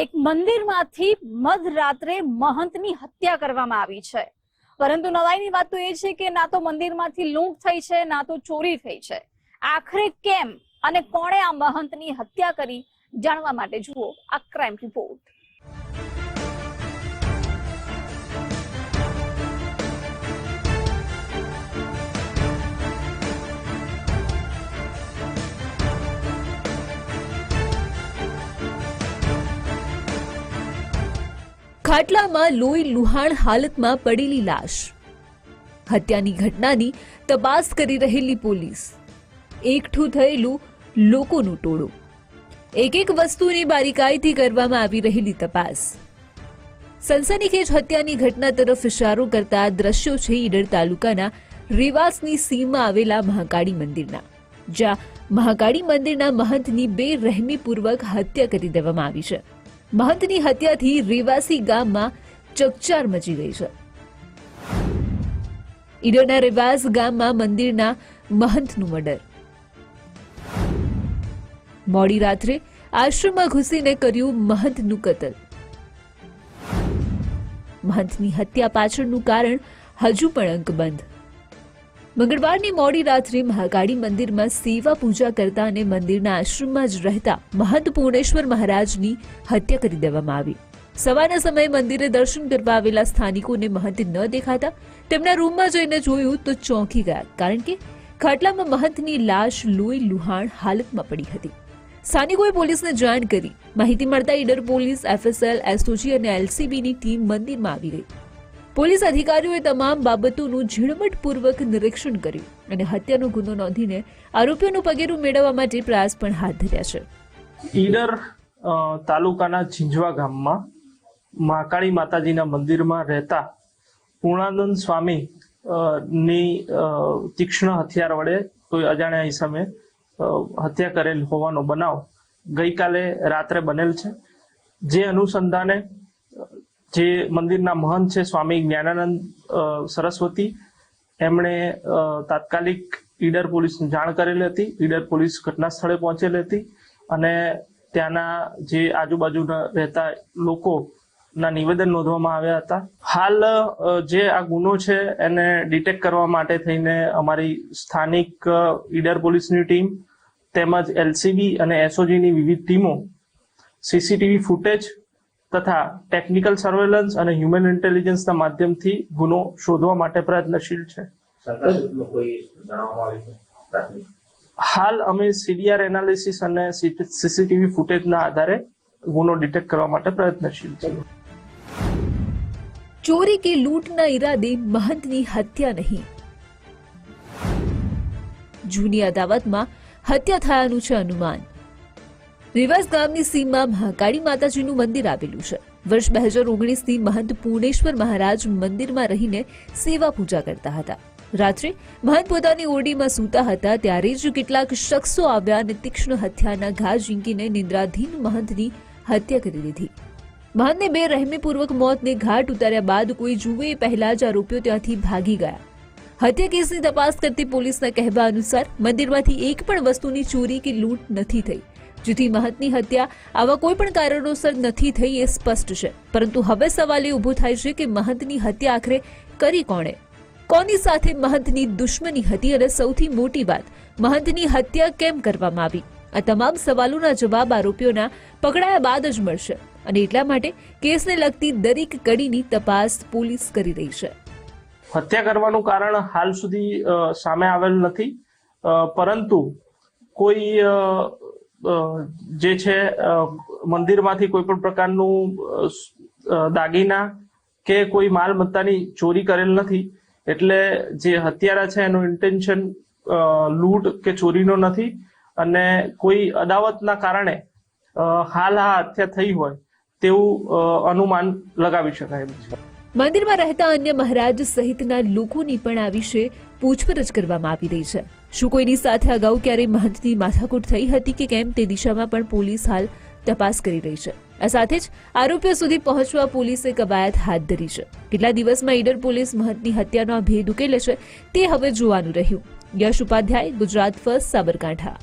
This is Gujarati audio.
એક મંદિરમાંથી મધરાત્રે મહંતની હત્યા કરવામાં આવી છે. પરંતુ નવાઈની વાત તો એ છે કે ના તો મંદિરમાંથી લૂંટ થઈ છે, ના તો ચોરી થઈ છે. આખરે કેમ અને કોણે આ મહંતની હત્યા કરી, જાણવા માટે જુઓ આ ક્રાઇમ રિપોર્ટ ખાટલામાં લોહી લુહાણ હાલતમાં પડેલી લાશ. હત્યાની ઘટનાની તપાસ કરી રહેલી પોલીસ. એકઠું થયેલું લોકોનું ટોળું. એક એક વસ્તુની બારીકાઈથી કરવામાં આવી રહેલી તપાસ. સનસનીખેજ હત્યાની ઘટના તરફ ઇશારો કરતા દ્રશ્યો છે ઈડર તાલુકાના રેવાસની સીમમાં આવેલા મહાકાળી મંદિરના, જ્યાં મહાકાળી મંદિરના મહંતની બે રહેમીપૂર્વક હત્યા કરી દેવામાં આવી છે. મહંતની હત્યાથી રેવાસી ગામમાં ચકચાર મચી ગઈ છે. ઈડરના રેવાસ ગામમાં મંદિરના મહંતનું મર્ડર. મોડી રાત્રે આશ્રમમાં ઘૂસીને કર્યું મહંતનું કતલ. મહંતની હત્યા પાછળનું કારણ હજુ પણ અંકબંધ. મંગળવારની મોડી રાત્રે મહાકાળી મંદિરમાં સેવા પૂજા કરતા અને મંદિરના આશ્રમમાં જ રહેતા મહંત પૂર્ણેશ્વર મહારાજની હત્યા કરી દેવામાં આવી. સવારના સમયે મંદિરે દર્શન કરવા આવેલા સ્થાનિકોને મહંત ન દેખાતા તેમના રૂમમાં જઈને જોયું તો ચોંકી ગયા, કારણ કે ખાટલામાં મહંતની લાશ, લોહી, લુહાણ હાલતમાં પડી હતી. સ્થાનિકોએ પોલીસને જાણ કરી. માહિતી મળતા ઈડર પોલીસ, એફએસએલ, એસઓજી અને એલસીબીની ટીમ મંદિરમાં આવી ગઈ. પોલીસ અધિકારીઓએ તમામ બાબતોનું ઝીણવટપૂર્વક નિરીક્ષણ કર્યું અને હત્યાનો ગુનો નોંધીને આરોપીઓનું પગેરું મેળવવા માટે પ્રયાસ પણ હાથ ધર્યા છે. ઈડર તાલુકાના ઝીંઝવા ગામમાં મહાકાળી માતાજીના મંદિરમાં રહેતા પૂર્ણાનંદ સ્વામી ની તીક્ષ્ણ હથિયાર વડે કોઈ અજાણ્યા ઈસમે હત્યા કરેલ હોવાનો બનાવ ગઈકાલે રાત્રે બનેલ છે. જે અનુસંધાને જે મંદિરના મહંત છે, સ્વામી જ્ઞાનાનંદ સરસ્વતી, એમણે તાત્કાલિક ઈડર પોલીસને જાણ કરેલી હતી. ઈડર પોલીસ ઘટના સ્થળે પહોંચેલી હતી અને ત્યાંના જે આજુબાજુના રહેતા લોકોના નિવેદન નોંધવામાં આવ્યા હતા. હાલ જે આ ગુનો છે, એને ડિટેક્ટ કરવા માટે થઈને અમારી સ્થાનિક ઈડર પોલીસની ટીમ તેમજ એલસીબી અને એસઓજીની વિવિધ ટીમો સીસીટીવી ફૂટેજ તથા ટેકનિકલ સર્વેલન્સ અને હ્યુમન ઇન્ટેલિજન્સના માધ્યમથી ગુનો શોધવા માટે પ્રયત્નશીલ છે. હાલ અમે સીડીઆર એનાલિસિસ અને સીસીટીવી ફૂટેજના આધારે ગુનો ડિટેક્ટ કરવા માટે પ્રયત્નશીલ છીએ. ચોરી કે લૂંટના ઈરાદે મહંતની હત્યા નહીં. જૂની અદાવતમાં હત્યા થયાનું છે અનુમાન. રિવાસ ગામની સીમમાં મહાકાળી માતાજીનું મંદિર આવેલું છે. વર્ષ બે હજાર ઓગણીસથી મહંત પૂર્ણેશ્વર મહારાજ મંદિરમાં રહીને સેવા પૂજા કરતા હતા. રાત્રે મહંત પોતાની ઓરડીમાં સૂતા હતા ત્યારે જ કેટલાક શખ્સો આવ્યા અને તીક્ષ્ણ હત્યાના ઘા ઝીંકીને નિંદ્રાધીન મહંતની હત્યા કરી દીધી. મહંતને બે રહેમીપૂર્વક મોતને ઘાટ ઉતાર્યા બાદ કોઈ જુએ પહેલા જ આરોપીઓ ત્યાંથી ભાગી ગયા. હત્યા કેસની તપાસ કરતી પોલીસના કહેવા અનુસાર મંદિરમાંથી એક પણ વસ્તુની ચોરી કે લૂંટ નથી થઈ. જેથી મહંતની હત્યા આવા કોઈ પણ કારણોસર નથી થઈ એ સ્પષ્ટ છે. પરંતુ હવે સવાલ એ ઊભો થાય છે કે મહંતની હત્યા આખરે કરી કોણે? કોની સાથે મહંતની દુશ્મની હતી અને સૌથી મોટી વાત, મહંતની હત્યા કેમ કરવામાં આવી? આ તમામ સવાલોના જવાબ આરોપીઓના પકડાયા બાદ જ મળશે અને એટલા માટે કેસને લગતી દરેક કડીની તપાસ પોલીસ કરી રહી છે. હત્યા કરવાનું કારણ હાલ સુધી સામે આવેલ નથી પરંતુ કોઈ જે છે મંદિરમાંથી કોઈ પણ પ્રકારનું દાગીના કે કોઈ માલ મત્તાની ચોરી કરેલ નથી, એટલે જે હત્યારા છે એનું ઇન્ટેન્શન લૂંટ કે ચોરીનો નથી અને કોઈ અદાવતના કારણે હાલ આ હત્યા થઈ હોય તેવું અનુમાન લગાવી શકાય છે. મંદિરમાં રહેતા અન્ય મહારાજ સહિતના લોકોની પણ આ વિશે પૂછપરછ કરવામાં આવી રહી છે. શું કોઈની સાથે અગાઉ ક્યારેય મહંતની માથાકૂટ થઈ હતી કે કેમ તે દિશામાં પણ પોલીસ હાલ તપાસ કરી રહી છે. આ સાથે જ આરોપીઓ સુધી પહોંચવા પોલીસે કવાયત હાથ ધરી છે. કેટલા દિવસમાં ઈડર પોલીસ મહંતની હત્યાનો ભેદ ઉકેલે છે તે હવે જોવાનું રહ્યું. યશ ઉપાધ્યાય, ગુજરાત ફર્સ્ટ, સાબરકાંઠા.